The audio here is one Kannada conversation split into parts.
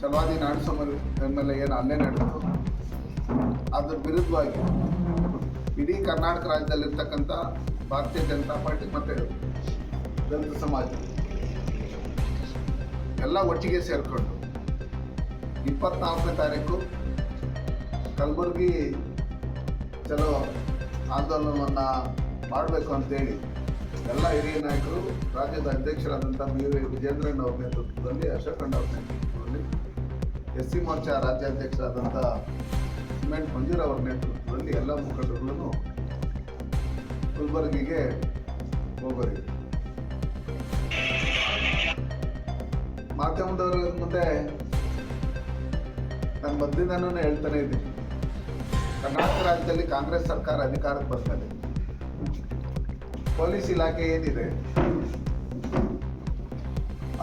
ಚಲವಾದಿ ನಾಡಿಸೋ ಎ ಏನು ಅಲ್ಲೇ ನಡೆಯಿತು ಅದ್ರ ವಿರುದ್ಧವಾಗಿ ಇಡೀ ಕರ್ನಾಟಕ ರಾಜ್ಯದಲ್ಲಿರ್ತಕ್ಕಂಥ ಭಾರತೀಯ ಜನತಾ ಪಾರ್ಟಿ ಮತ್ತು ದಲಿತ ಸಮಾಜ ಎಲ್ಲ ಒಟ್ಟಿಗೆ ಸೇರಿಕೊಂಡು ಇಪ್ಪತ್ನಾಲ್ಕನೇ ತಾರೀಕು ಕಲಬುರಗಿ ಚಲೋ ಆಂದೋಲನವನ್ನು ಮಾಡಬೇಕು ಅಂತೇಳಿ ಎಲ್ಲ ಹಿರಿಯ ನಾಯಕರು, ರಾಜ್ಯದ ಅಧ್ಯಕ್ಷರಾದಂಥ ವಿ ವಿಜೇಂದ್ರನ್ ಅವ್ರ ನೇತೃತ್ವದಲ್ಲಿ ಅಶೋಕಣ್ಣ ಅವ್ರ ಎಸ್ ಸಿ ಮೋರ್ಚಾ ರಾಜ್ಯಾಧ್ಯಕ್ಷರಾದಂಥ ಸಿಮೆಂಟ್ ಮಂಜೂರ್ ಅವರ ನೇತೃತ್ವದಲ್ಲಿ ಎಲ್ಲ ಮುಖಂಡರುಗಳನ್ನು ಗುಲ್ಬರ್ಗಿಗೆ ಹೋಗೋರಿ ಮಾಧ್ಯಮದವರು ಮುಂದೆ ನಾನು ಮೊದಲಿಂದನೂ ಹೇಳ್ತಾನೆ ಇದ್ದೀನಿ ಕರ್ನಾಟಕ ರಾಜ್ಯದಲ್ಲಿ ಕಾಂಗ್ರೆಸ್ ಸರ್ಕಾರ ಅಧಿಕಾರಕ್ಕೆ ಬರ್ತದೆ ಪೊಲೀಸ್ ಇಲಾಖೆ ಏನಿದೆ?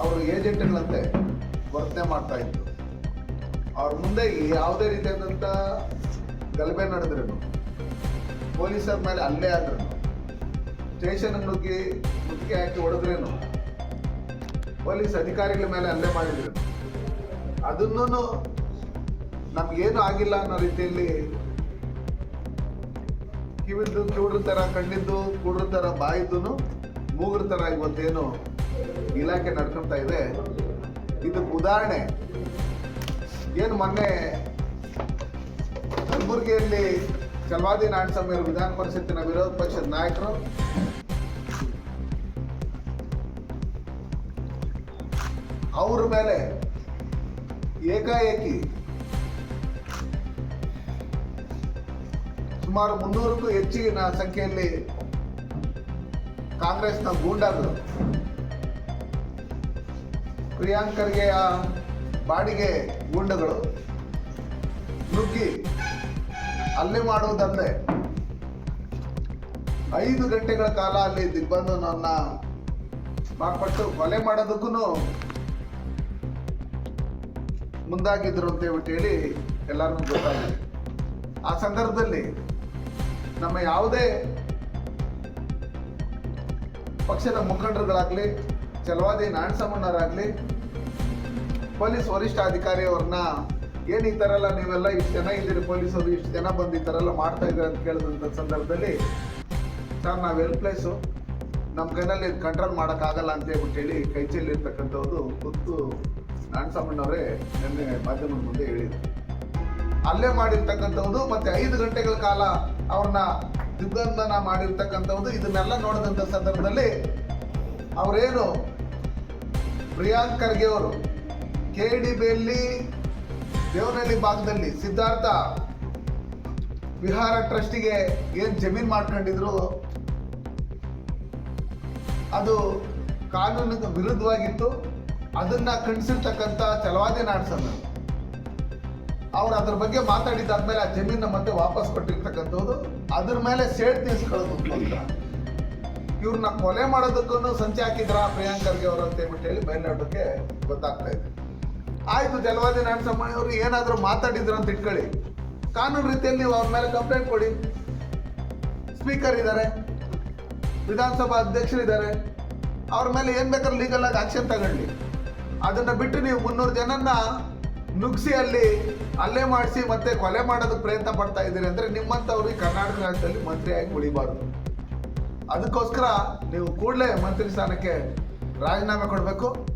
ಅವರು ಏಜೆಂಟ್ಗಳಂತೆ ವರ್ತನೆ ಮಾಡ್ತಾ ಇದ್ರು. ಅವ್ರ ಮುಂದೆ ಯಾವುದೇ ರೀತಿಯಾದಂಥ ಗಲಭೆ ನಡೆದ್ರೂ ಪೊಲೀಸರ ಮೇಲೆ ಅಲ್ಲೇ ಆದ್ರೂ ಸ್ಟೇಷನ್ ನುಗ್ಗಿ ಮುತ್ತಿಗೆ ಹಾಕಿ ಹೊಡೆದ್ರೇನು, ಪೊಲೀಸ್ ಅಧಿಕಾರಿಗಳ ಮೇಲೆ ಅಲ್ಲೇ ಮಾಡಿದ್ರು ಅದನ್ನೂ ನಮ್ಗೇನು ಆಗಿಲ್ಲ ಅನ್ನೋ ರೀತಿಯಲ್ಲಿ ಕಿವಿದ್ದು ಕಿವುಡ್ರ ಥರ ಕಣ್ಣಿದ್ದು ಕುಡ್ರ ಥರ ಬಾಯಿದ್ದು ಮೂಗ್ರ ಥರ ಇವತ್ತೇನು ಇಲಾಖೆ ನಡ್ಕೊತಾ ಇದೆ. ಇದಕ್ಕೆ ಉದಾಹರಣೆ ಏನು ಮೊನ್ನೆ ಕಲಬುರಗಿಯಲ್ಲಿ ಚಲವಾದಿ ಅವರು ವಿಧಾನ ಪರಿಷತ್ತಿನ ವಿರೋಧ ಪಕ್ಷದ ನಾಯಕರು. ಅವ್ರ ಮೇಲೆ ಏಕಾಏಕಿ ಸುಮಾರು ಮುನ್ನೂರಕ್ಕೂ ಹೆಚ್ಚಿನ ಸಂಖ್ಯೆಯಲ್ಲಿ ಕಾಂಗ್ರೆಸ್ನ ಗೂಂಡಾಗಳು ಪ್ರಿಯಾಂಕರ್ಗೆ ಖರ್ಗೆಯ ಬಾಡಿಗೆ ಗುಂಡುಗಳು ನುಗ್ಗಿ ಹಲ್ಲೆ ಮಾಡುವುದಲ್ಲದೆ ಐದು ಗಂಟೆಗಳ ಕಾಲ ಅಲ್ಲಿ ದಿಗ್ಬಂಧನವನ್ನ ಮಾರ್ಪಟ್ಟು ಕೊಲೆ ಮಾಡೋದಕ್ಕೂ ಮುಂದಾಗಿದ್ರು ಅಂತ ಹೇಳ್ಬಿಟ್ಟು ಹೇಳಿ ಎಲ್ಲರಿಗೂ ಗೊತ್ತಾಗಿದೆ. ಆ ಸಂದರ್ಭದಲ್ಲಿ ನಮ್ಮ ಯಾವುದೇ ಪಕ್ಷದ ಮುಖಂಡರುಗಳಾಗ್ಲಿ ಚಲವಾದಿ ನಾರಾಯಣಸ್ವಾಮಣ್ಣವರಾಗಲಿ ಪೊಲೀಸ್ ವರಿಷ್ಠಾಧಿಕಾರಿ ಅವ್ರನ್ನ ಏನು ಈ ಥರ ಎಲ್ಲ ನೀವೆಲ್ಲ ಇಷ್ಟು ಜನ ಇದ್ದೀರಿ ಪೊಲೀಸರು, ಇಷ್ಟು ಜನ ಬಂದು ಈ ಥರ ಎಲ್ಲ ಮಾಡ್ತಾ ಇದ್ದಾರೆ ಅಂತ ಕೇಳಿದಂಥ ಸಂದರ್ಭದಲ್ಲಿ, ಸರ್, ನಾವು ಹೆಲ್ಪ್ಲೆಸ್ಸು ನಮ್ಮ ಕೈನಲ್ಲಿ ಕಂಟ್ರೋಲ್ ಮಾಡೋಕ್ಕಾಗಲ್ಲ ಅಂತ ಹೇಳ್ಬಿಟ್ಟು ಹೇಳಿ ಕೈ ಚೆಲ್ಲಿರ್ತಕ್ಕಂಥದ್ದು ಖುದ್ದು ನಾಣಸಮ್ಮಣ್ಣವರೇ ನಿನ್ನೆ ಮಾಧ್ಯಮದ ಮುಂದೆ ಹೇಳಿದರು. ಅಲ್ಲೇ ಮಾಡಿರ್ತಕ್ಕಂಥದ್ದು ಮತ್ತೆ ಐದು ಗಂಟೆಗಳ ಕಾಲ ಅವ್ರನ್ನ ದಿಗ್ಬಂಧನ ಮಾಡಿರ್ತಕ್ಕಂಥದ್ದು ಇದನ್ನೆಲ್ಲ ನೋಡಿದಂಥ ಸಂದರ್ಭದಲ್ಲಿ ಅವರೇನು, ಪ್ರಿಯಾಂಕ್ ಖರ್ಗೆ ಅವರು ಕೆ ಬೆಲ್ಲಿ ಬಿಯಲ್ಲಿ ದೇವನಹಳ್ಳಿ ಭಾಗದಲ್ಲಿ ಸಿದ್ಧಾರ್ಥ ವಿಹಾರ ಟ್ರಸ್ಟಿಗೆ ಏನು ಜಮೀನ್ ಮಾಡ್ಕೊಂಡಿದ್ರು? ಅದು ಕಾನೂನಿಗೆ ವಿರುದ್ಧವಾಗಿತ್ತು. ಅದನ್ನ ಖಂಡಿಸಿರ್ತಕ್ಕಂಥ ಚಲವಾದಿ ನಾಡ್ಸನ್ನ ಅವ್ರು ಅದ್ರ ಬಗ್ಗೆ ಮಾತಾಡಿದಾದ್ಮೇಲೆ ಆ ಜಮೀನ ಮತ್ತೆ ವಾಪಸ್ ಕೊಟ್ಟಿರ್ತಕ್ಕಂಥದ್ದು ಅದ್ರ ಮೇಲೆ ಸೇಡ್ ಅಂತ. ಇವ್ರನ್ನ ಕೊಲೆ ಮಾಡೋದಕ್ಕೂ ಸಂಚೆ ಹಾಕಿದ್ರ ಪ್ರಿಯಾಂಕರ್ಗೆ ಅವರು ಅಂತ ಹೇಳಿ ಬಯಲಾಡೋಕೆ ಗೊತ್ತಾಗ್ತಾ ಇದೆ. ಆಯ್ತು ಜಲವಾದಿ ನಾರಾಯಣಸ್ವಾಮಿ ಅವರು ಏನಾದರೂ ಮಾತಾಡಿದ್ರು ಅಂತ ಇಟ್ಕೊಳ್ಳಿ. ಕಾನೂನು ರೀತಿಯಲ್ಲಿ ನೀವು ಅವ್ರ ಮೇಲೆ ಕಂಪ್ಲೇಂಟ್ ಕೊಡಿ. ಸ್ಪೀಕರ್ ಇದ್ದಾರೆ ವಿಧಾನಸಭಾ ಅಧ್ಯಕ್ಷರಿದ್ದಾರೆ. ಅವ್ರ ಮೇಲೆ ಏನು ಬೇಕಾದ್ರೂ ಲೀಗಲ್ ಆಗಿ ಆಕ್ಷನ್ ತಗೊಳ್ಳಿ. ಅದನ್ನ ಬಿಟ್ಟು ನೀವು ಮುನ್ನೂರು ಜನನ್ನ ನುಗ್ಸಿ ಅಲ್ಲಿ ಅಲ್ಲೇ ಮಾಡಿಸಿ ಮತ್ತೆ ಕೊಲೆ ಮಾಡೋದಕ್ಕೆ ಪ್ರಯತ್ನ ಪಡ್ತಾ ಇದ್ದೀರಿ ಅಂದ್ರೆ ನಿಮ್ಮಂಥವ್ರು ಈ ಕರ್ನಾಟಕ ರಾಜ್ಯದಲ್ಲಿ ಮಂತ್ರಿಯಾಗಿ ಉಳಿಬಾರ್ದು. ಅದಕ್ಕೋಸ್ಕರ ನೀವು ಕೂಡಲೇ ಮಂತ್ರಿ ಸ್ಥಾನಕ್ಕೆ ರಾಜೀನಾಮೆ ಕೊಡಬೇಕು.